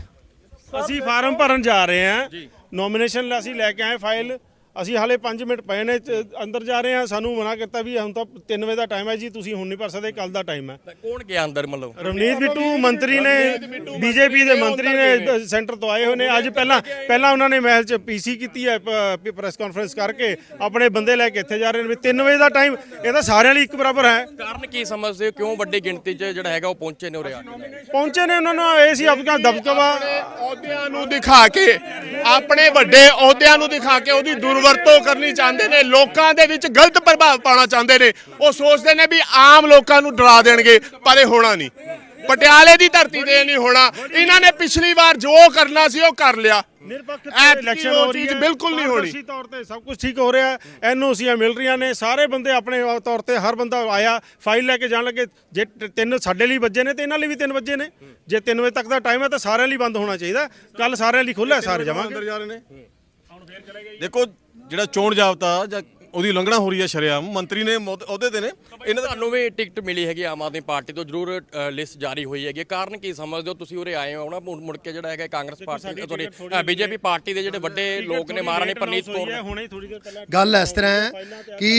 ਅਸੀਂ ਫਾਰਮ ਭਰਨ ਜਾ ਰਹੇ ਹਾਂ। ਨੋਮੀਨੇਸ਼ਨ ਅਸੀਂ ਲੈ ਕੇ ਆਏ ਫਾਈਲ। ਅਸੀਂ ਹਾਲੇ 5 ਮਿੰਟ ਪਏ ਨੇ ਤੇ ਅੰਦਰ ਜਾ ਰਹੇ ਹਾਂ। ਸਾਨੂੰ ਮਨਾ ਕੀਤਾ ਵੀ ਹੁਣ ਤਾਂ 3 ਵਜੇ ਦਾ ਟਾਈਮ ਹੈ ਜੀ ਤੁਸੀਂ ਹੁਣ ਨਹੀਂ ਭਰ ਸਕਦੇ ਕੱਲ ਦਾ ਟਾਈਮ ਹੈ। ਕੌਣ ਗਿਆ ਅੰਦਰ ਮਤਲਬ? ਰਵਨੀਤ ਬਿੱਟੂ ਮੰਤਰੀ ਨੇ ਬੀਜੇਪੀ ਦੇ ਮੰਤਰੀ ਨੇ ਸੈਂਟਰ ਤੋਂ ਆਏ ਹੋਏ ਨੇ। ਅੱਜ ਪਹਿਲਾਂ ਪਹਿਲਾਂ ਉਹਨਾਂ ਨੇ ਮਹਿਲ 'ਚ ਪੀਸੀ ਕੀਤੀ ਹੈ ਪ੍ਰੈਸ ਕਾਨਫਰੰਸ ਕਰਕੇ ਆਪਣੇ ਬੰਦੇ ਲੈ ਕੇ ਇੱਥੇ ਜਾ ਰਹੇ ਨੇ ਵੀ 3 ਵਜੇ ਦਾ ਟਾਈਮ ਇਹ ਤਾਂ ਸਾਰਿਆਂ ਲਈ ਇੱਕ ਬਰਾਬਰ ਹੈ। ਕਾਰਨ ਕੀ ਸਮਝਦੇ ਹੋ? ਕਿਉਂ ਵੱਡੀ ਗਿਣਤੀ 'ਚ ਜਿਹੜਾ ਹੈਗਾ ਉਹ ਪਹੁੰਚੇ ਨੇ ਉਰੇ ਆ ਪਹੁੰਚੇ ਨੇ ਉਹਨਾਂ ਨੂੰ ਇਹ ਸੀ ਆਪਣਾ ਦਬਦਬਾ। ਅਹੁਦਿਆਂ ਨੂੰ ਦਿਖਾ ਕੇ ਆਪਣੇ ਵੱਡੇ ਅਹੁਦਿਆਂ ਨੂੰ ਦਿਖਾ ਕੇ ਉਹਦੀ ਦੁਰਵਰਤੋਂ ਕਰਨੀ ਚਾਹੁੰਦੇ ਨੇ ਲੋਕਾਂ ਦੇ ਵਿੱਚ ਗਲਤ ਪ੍ਰਭਾਵ ਪਾਉਣਾ ਚਾਹੁੰਦੇ ਨੇ ਉਹ ਸੋਚਦੇ ਨੇ ਵੀ ਆਮ ਲੋਕਾਂ ਨੂੰ ਡਰਾ ਦੇਣਗੇ ਪਰ ਇਹ ਹੋਣਾ ਨਹੀਂ। ਪਟਿਆਲੇ ਦੀ ਧਰਤੀ ਤੇ ਨਹੀਂ ਹੋਣਾ। ਇਹਨਾਂ ਨੇ ਪਿਛਲੀ ਵਾਰ ਜੋ ਕਰਨਾ ਸੀ ਉਹ ਕਰ ਲਿਆ। ਨਿਰਪੱਖ ਇਲੈਕਸ਼ਨ ਹੋ ਰਹੀ ਹੈ ਬਿਲਕੁਲ ਨਹੀਂ ਹੋਣੀ। ਪਾਰਦਰਸ਼ੀ ਤੌਰ ਤੇ ਸਭ ਕੁਝ ਠੀਕ ਹੋ ਰਿਹਾ ਹੈ। ਐਨਓਸੀਆਂ ਮਿਲ ਰਹੀਆਂ ਨੇ। ਸਾਰੇ ਬੰਦੇ ਆਪਣੇ ਤੌਰ ਤੇ ਹਰ ਬੰਦਾ ਆਇਆ ਫਾਈਲ ਲੈ ਕੇ ਜਾਣ ਲੱਗੇ। ਜੇ ਤਿੰਨ ਸਾਡੇ ਲਈ ਵੱਜੇ ਨੇ ਤੇ ਇਹਨਾਂ ਲਈ ਵੀ ਤਿੰਨ ਵੱਜੇ ਨੇ। ਜੇ 3 ਵਜੇ ਤੱਕ ਦਾ ਟਾਈਮ ਹੈ ਤਾਂ ਸਾਰਿਆਂ ਲਈ ਬੰਦ ਹੋਣਾ ਚਾਹੀਦਾ। ਕੱਲ ਸਾਰਿਆਂ ਲਈ ਖੁੱਲ੍ਹਾ ਸਾਰੇ ਅੰਦਰ ਜਾਵਾਂਗੇ। ਜਾ ਰਹੇ ਨੇ। ਦੇਖੋ ਜਿਹੜਾ ਚੋਣ ਜਾਬਤਾ ਜਾਂ ਉਹਦੀ ਉਲੰਘਣਾ ਹੋ ਰਹੀ ਹੈ ਸ਼ਰੇਆਮ। ਮੰਤਰੀ ਨੇ ਮੁੱਦ- ਅਹੁਦੇ ਤੇ ਨੇ। ਇਹਨਾਂ ਦਾ ਤੁਹਾਨੂੰ ਵੀ ਟਿਕਟ ਮਿਲੀ ਹੈਗੀ ਆਮ ਆਦਮੀ ਪਾਰਟੀ ਤੋਂ। ਜ਼ਰੂਰ ਲਿਸਟ ਜਾਰੀ ਹੋਈ ਹੈਗੀ ਕਾਰਨ ਕੀ ਸਮਝਦੇ ਹੋ? ਤੁਸੀਂ ਉਰੇ ਆਏ ਹੋ ਨਾ ਮੁੜ ਮੁੜ ਕੇ ਜਿਹੜਾ ਹੈਗਾ Congress party sorry BJP party ਦੇ ਜਿਹੜੇ ਵੱਡੇ ਲੋਕ ਨੇ ਮਹਾਰਾਣੀ ਪਰਨੀਤ ਕੌਰ ਨੇ। ਹੁਣੇ ਥੋੜੀ ਦੇਰ ਪਹਿਲਾਂ ਗੱਲ ਇਸ ਤਰ੍ਹਾਂ ਹੈ। ਕਿ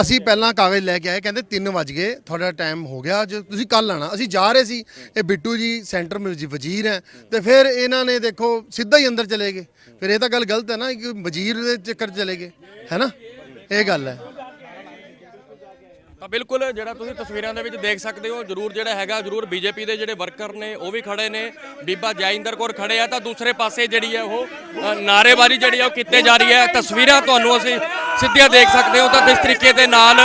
ਅਸੀਂ ਪਹਿਲਾਂ ਕਾਗਜ਼ ਲੈ ਕੇ ਆਏ ਕਹਿੰਦੇ 3 ਵਜ ਗਏ ਤੁਹਾਡਾ ਟਾਈਮ ਹੋ ਗਿਆ। ਅੱਜ ਤੁਸੀਂ ਕੱਲ ਆਣਾ ਅਸੀਂ ਜਾ ਰਹੇ ਸੀ ਇਹ ਬਿੱਟੂ ਜੀ ਸੈਂਟਰ ਮਿਊਜ਼ਿਕ ਵਜ਼ੀਰ ਹੈ। ਤੇ ਫਿਰ ਇਹਨਾਂ ਨੇ ਦੇਖੋ ਸਿੱਧਾ ਹੀ ਅੰਦਰ ਚਲੇ ਗਏ। ਫਿਰ ਇਹ ਤਾਂ ਗੱਲ ਗਲਤ ਹੈ ਨਾ ਕਿ ਵਜ਼ੀਰ ਦੇ ਚੱਕਰ 'ਚ ਚਲੇ ਗਏ ਹੈ ਨਾ? ਇਹ ਗੱਲ ਹੈ। ਤਾਂ ਬਿਲਕੁਲ ਜਿਹੜਾ ਤੁਸੀਂ ਤਸਵੀਰਾਂ ਦੇ ਵਿੱਚ ਦੇਖ ਸਕਦੇ ਹੋ ਜਰੂਰ ਜਿਹੜਾ ਹੈਗਾ ਜਰੂਰ ਬੀਜੇਪੀ ਦੇ ਜਿਹੜੇ ਵਰਕਰ ਨੇ ਉਹ ਵੀ ਖੜੇ ਨੇ। ਬੀਬਾ ਜੈਇੰਦਰ ਕੌਰ ਖੜੇ ਆ ਤਾਂ ਦੂਸਰੇ ਪਾਸੇ ਜਿਹੜੀ ਹੈ ਉਹ ਅ, ਨਾਅਰੇਬਾਜ਼ੀ ਜਿਹੜੀ ਆ ਉਹ ਕੀਤੇ ਜਾ ਰਹੀ ਹੈ। ਤਸਵੀਰਾਂ ਤੁਹਾਨੂੰ ਅਸੀਂ ਸਿੱਧੀਆਂ ਦੇਖ ਸਕਦੇ ਹੋ ਤਾਂ ਇਸ ਤਰੀਕੇ ਦੇ ਨਾਲ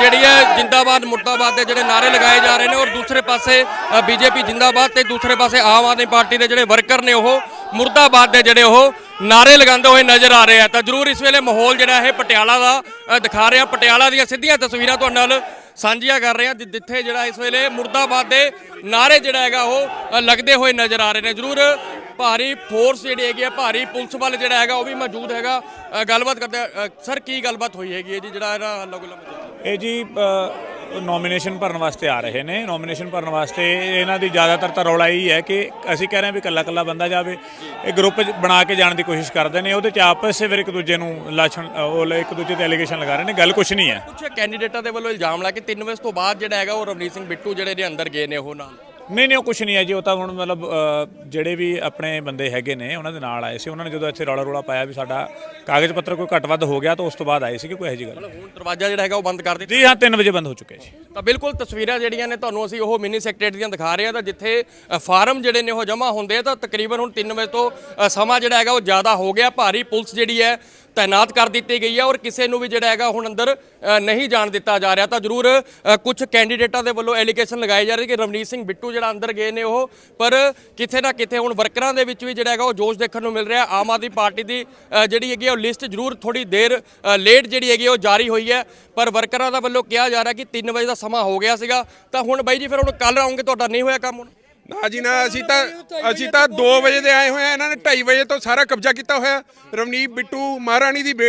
ਜਿਹੜੀ ਹੈ ਜਿੰਦਾਬਾਦ ਮੁਰਦਾਬਾਦ ਦੇ ਜਿਹੜੇ ਨਾਅਰੇ ਲਗਾਏ ਜਾ ਰਹੇ ਨੇ ਔਰ ਦੂਸਰੇ ਪਾਸੇ ਬੀਜੇਪੀ ਜਿੰਦਾਬਾਦ ਤੇ ਦੂਸਰੇ ਪਾਸੇ ਆਮ ਆਦਮੀ ਪਾਰਟੀ ਦੇ ਜਿਹੜੇ ਵਰਕਰ ਨੇ ਉਹ ਮੁਰਦਾਬਾਦ ਦੇ ਜਿਹੜੇ ਉਹ ਨਾਰੇ ਲਗਾਉਂਦੇ ਹੋਏ ਨਜ਼ਰ ਆ ਰਹੇ ਆ। ਤਾਂ ਜਰੂਰ ਇਸ ਵੇਲੇ ਮਾਹੌਲ ਜਿਹੜਾ ਇਹ ਪਟਿਆਲਾ ਦਾ ਅ, ਦਿਖਾ ਰਿਹਾ ਪਟਿਆਲਾ ਦੀਆਂ ਸਿੱਧੀਆਂ ਤਸਵੀਰਾਂ ਤੁਹਾਡੇ ਨਾਲ ਸਾਂਝੀਆਂ ਕਰ ਰਹੇ ਆ ਜਿੱਥੇ ਜਿਹੜਾ ਇਸ ਵੇਲੇ ਮੁਰਦਾਬਾਦ ਦੇ ਨਾਰੇ ਜਿਹੜਾ ਹੈਗਾ ਉਹ ਲੱਗਦੇ ਹੋਏ ਨਜ਼ਰ ਆ ਰਹੇ ਨੇ। ਜਰੂਰ ਭਾਰੀ ਫੋਰਸ ਜਿਹੜੀ ਹੈਗੀ ਆ ਭਾਰੀ ਪੁਲਿਸ ਬਲ ਜਿਹੜਾ ਹੈਗਾ ਉਹ ਵੀ ਮੌਜੂਦ ਹੈਗਾ। ਅ, ਗੱਲਬਾਤ ਕਰਦੇ ਸਰ ਕੀ ਗੱਲਬਾਤ ਹੋਈ ਹੈਗੀ ਹੈ ਜੀ ਜਿਹੜਾ ਇਹਦਾ ਹੱਲਾ ਗੁੱਲਾ ਮਚਿਆ ਇਹ ਜੀ ਨੋਮੀਨੇਸ਼ਨ ਭਰਨ ਵਾਸਤੇ ਆ ਰਹੇ ਨੇ। ਨੋਮੀਨੇਸ਼ਨ ਭਰਨ ਵਾਸਤੇ ਇਹਨਾਂ ਦੀ ਜ਼ਿਆਦਾਤਰ ਤਾਂ ਰੌਲਾ ਇਹੀ ਹੈ ਕਿ ਅਸੀਂ ਕਹਿ ਰਹੇ ਹਾਂ ਵੀ ਕੱਲਾ ਕੱਲਾ ਬੰਦਾ ਜਾਵੇ। ਇਹ ਗਰੁੱਪ ਬਣਾ ਕੇ ਜਾਣ ਦੀ ਕੋਸ਼ਿਸ਼ ਕਰਦੇ ਨੇ। ਉਹਦੇ ਚ ਆਪਸ ਵਿੱਚ ਇੱਕ ਦੂਜੇ ਨੂੰ ਲਾਛਣ ਉਹ ਇੱਕ ਦੂਜੇ ਤੇ ਐਲੀਗੇਸ਼ਨ ਲਗਾ ਰਹੇ ਨੇ। ਗੱਲ ਕੁਛ ਨਹੀਂ ਹੈ। ਕੁਝ ਕੈਂਡੀਡੇਟਾਂ ਦੇ ਵੱਲੋਂ ਇਲਜ਼ਾਮ ਲਾ ਕੇ 3 ਵਜੇ ਤੋਂ ਬਾਅਦ ਜਿਹੜਾ ਹੈਗਾ ਉਹ ਰਵਨੀਤ ਸਿੰਘ ਬਿੱਟੂ ਜਿਹੜੇ ਨੇ ਅੰਦਰ ਗਏ ਨੇ ਉਹ ਨਾਲ। ਨਹੀਂ ਨਹੀਂ ਉਹ ਕੁਝ ਨਹੀਂ ਹੈ ਜੀ ਉਹ ਤਾਂ ਹੁਣ ਮਤਲਬ ਅ, ਜਿਹੜੇ ਵੀ ਆਪਣੇ ਬੰਦੇ ਹੈਗੇ ਨੇ ਉਹਨਾਂ ਦੇ ਨਾਲ ਆਏ ਸੀ ਉਹਨਾਂ ਨੇ ਜਦੋਂ ਇੱਥੇ ਰੌਲਾ ਰੌਲਾ ਪਾਇਆ ਵੀ ਸਾਡਾ ਕਾਗਜ਼ ਪੱਤਰ ਕੋਈ ਘੱਟ ਵੱਧ ਹੋ ਗਿਆ ਤਾਂ ਉਸ ਤੋਂ ਬਾਅਦ ਆਏ ਸੀ ਕਿ ਕੋਈ ਇਹੋ ਜਿਹੀ ਗੱਲ ਨਹੀਂ। ਹੁਣ ਦਰਵਾਜ਼ਾ ਜਿਹੜਾ ਹੈਗਾ ਉਹ ਬੰਦ ਕਰ ਦਿੱਤਾ ਜੀ ਹਾਂ 3 ਵਜੇ ਬੰਦ ਹੋ ਚੁੱਕਿਆ ਜੀ ਤਾਂ ਬਿਲਕੁਲ ਤਸਵੀਰਾਂ ਜਿਹੜੀਆਂ ਨੇ ਤੁਹਾਨੂੰ ਅਸੀਂ ਉਹ ਮਿਨੀ ਸੈਕਟਰੀਏਟ ਦੀਆਂ ਦਿਖਾ ਰਹੇ ਹਾਂ ਤਾਂ ਜਿੱਥੇ ਅ, ਫਾਰਮ ਜਿਹੜੇ ਨੇ ਉਹ ਜਮ੍ਹਾਂ ਹੁੰਦੇ ਆ ਤਾਂ ਤਕਰੀਬਨ ਹੁਣ 3 ਵਜੇ ਤੋਂ ਅ, ਸਮਾਂ ਜਿਹੜਾ ਹੈਗਾ ਉਹ ਜ਼ਿਆਦਾ ਹੋ ਗਿਆ ਭਾਰੀ ਪੁਲਿਸ ਜਿਹੜੀ ਹੈ ਤਾਇਨਾਤ ਕਰ ਦਿੱਤੀ ਗਈ ਹੈ ਔਰ ਕਿਸੇ ਨੂੰ ਵੀ ਜਿਹੜਾ ਹੈਗਾ ਹੁਣ ਅੰਦਰ ਨਹੀਂ ਜਾਣ ਦਿੱਤਾ ਜਾ ਰਿਹਾ ਤਾਂ ਜ਼ਰੂਰ ਕੁਝ ਕੈਂਡੀਡੇਟਾਂ ਦੇ ਵੱਲੋਂ ਐਲੀਗੇਸ਼ਨ ਲਗਾਏ ਜਾ ਰਹੇ ਕਿ ਰਵਨੀਤ ਸਿੰਘ ਬਿੱਟੂ ਜਿਹੜਾ ਅੰਦਰ ਗਏ ਨੇ ਉਹ ਪਰ ਕਿਤੇ ਨਾ ਕਿਤੇ ਹੁਣ ਵਰਕਰਾਂ ਦੇ ਵਿੱਚ ਵੀ ਜਿਹੜਾ ਹੈਗਾ ਉਹ ਜੋਸ਼ ਦੇਖਣ ਨੂੰ ਮਿਲ ਰਿਹਾ ਆਮ ਆਦਮੀ ਪਾਰਟੀ ਦੀ ਜਿਹੜੀ ਹੈਗੀ ਆ ਉਹ ਲਿਸਟ ਜ਼ਰੂਰ ਥੋੜੀ ਦੇਰ ਲੇਟ ਜਿਹੜੀ ਹੈਗੀ ਉਹ ਜਾਰੀ ਹੋਈ ਹੈ ਪਰ ਵਰਕਰਾਂ ਦਾ ਵੱਲੋਂ ਕਿਹਾ ਜਾ ਰਿਹਾ ਕਿ 3 ਵਜੇ ਦਾ ਸਮਾਂ ਹੋ ਗਿਆ ਸੀਗਾ ਤਾਂ ਹੁਣ ਬਾਈ ਜੀ ਫਿਰ ਹੁਣ ਕੱਲ ਆਉਂਗੇ ਤੁਹਾਡਾ ਨਹੀਂ ਹੋਇਆ ਕੰਮ ਹੁਣ ਨਾ ਜੀ, ਨਾ, ਅਸੀਂ ਤਾਂ ਅਸੀਂ ਤਾਂ 2 ਵਜੇ ਦੇ ਆਏ ਹੋਏ ਆ। ਇਹਨਾਂ ਨੇ 2:30 ਵਜੇ ਤੋਂ ਸਾਰਾ ਕਬਜ਼ਾ ਕੀਤਾ ਹੋਇਆ। ਰਵਨੀਤ, ਬਿੱਟੂ, ਮਹਾਰਾਣੀ ਦੀ ਬੇਟੀ